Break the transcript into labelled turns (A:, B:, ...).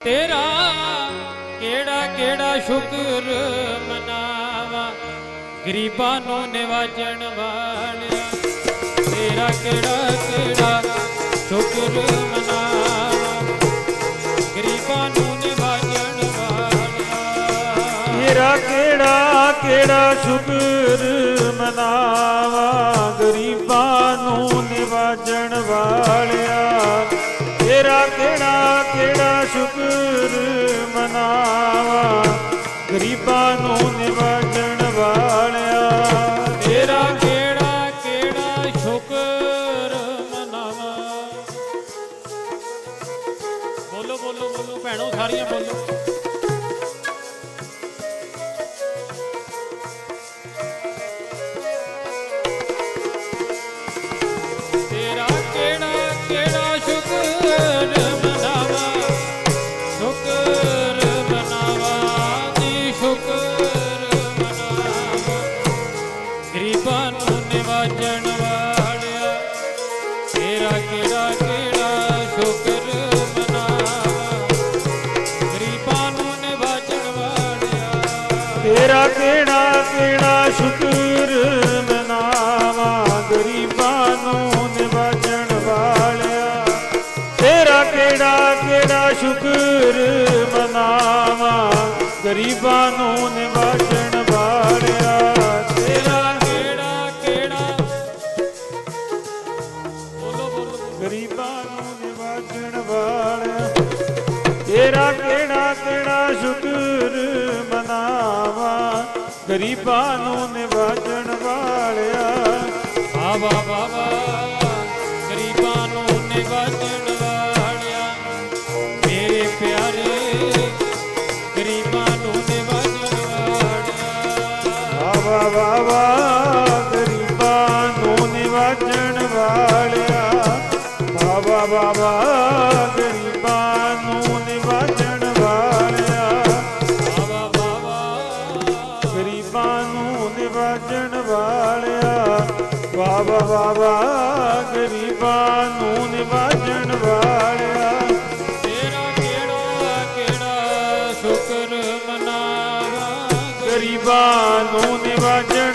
A: ਤੇਰਾ ਕਿਹੜਾ ਕਿਹੜਾ ਸ਼ੁਕਰ ਮਨਾਵਾ? ਗਰੀਬਾਂ ਨੂੰ ਨਿਵਾਜਣ ਵਾਲਿਆ, ਤੇਰਾ ਕਿਹੜਾ ਕਿਹੜਾ ਸ਼ੁਕਰ ਮਨਾਵਾ? ਗਰੀਬਾਂ ਨੂੰ ਨਿਵਾਜਣ ਵਾਲਿਆ।
B: ਤੇਰਾ ਕਿਹੜਾ ਕਿਹੜਾ ਸ਼ੁਕਰ ਮਨਾਵਾ? ਗਰੀਬਾਂ ਨੂੰ ਨਿਵਾਜਣ ਵਾਲਿਆ, ਤੇਰਾ ਗਰੀਬਾਂ ਨੂੰ ਨਿਵਾਜਣ ਵਾਲਿਆ
A: ਤੇਰਾ ਕਿਹੜਾ ਕਿਹੜਾ ਸ਼ੁਕਰ ਮਨਾਵਾ? ਬੋਲੋ ਬੋਲੋ ਬੋਲੋ, ਭੈਣੋ, ਸਾਰੀਆਂ ਬੋਲੋ। ਤੇਰਾ ਕਿਹੜਾ ਕਿਹੜਾ ਸ਼ੁਕਰ ਮਨਾਵਾ? ਗਰੀਬਾਂ ਨੂੰ ਨਿਵਾਜਣ ਵਾਲਿਆ। ਤੇਰਾ ਕਿਹੜਾ ਕਿਹੜਾ ਸ਼ੁਕਰ ਮਨਾਵਾ ਗਰੀਬਾਂ ਨੂੰ ਨਿਵਾਜਣ ਵਾਲਿਆ
B: ਤੇਰਾ ਕਿਹੜਾ ਕਿਹੜਾ?
A: ਬੋਲੋ ਬੋਲੋ
B: ਗਰੀਬਾਂ ਨੂੰ ਨਿਵਾਜਣ ਵਾਲਿਆ ਤੇਰਾ ਕਿਹੜਾ ਕਿਹੜਾ ਸ਼ੁਕਰ ਮਨਾਵਾ? ਗਰੀਬਾਂ ਨੂੰ ਨਿਵਾਜਣ ਵਾਲਿਆ
A: ਬਾਬਾ ਬਾਬਾ ਗਰੀਬਾਂ ਨੂੰ ਨਿਵਾਜਣ
B: ਵਾਵਾ ਗਰੀਬਾਂ ਨੂੰ ਨਿਵਾਜਣ ਵਾਲਿਆ।
A: ਬਾਬਾ ਬਾਬਾ।
B: ਗਰੀਬਾਂ ਨੂੰ ਨਿਵਾਜਣ ਵਾਲਿਆ। ਵਾਵਾ ਵਾਵਾ ਗਰੀਬਾਂ ਨੂੰ ਨਿਵਾਜਣ ਵਾਲਿਆ।
A: ਤੇਰਾ ਕਿਹੜਾ ਕਿਹੜਾ ਸ਼ੁਕਰ ਮਨਾਵਾ
B: ਗਰੀਬਾਂ ਨੂੰ ਨਿਵਾਜਣ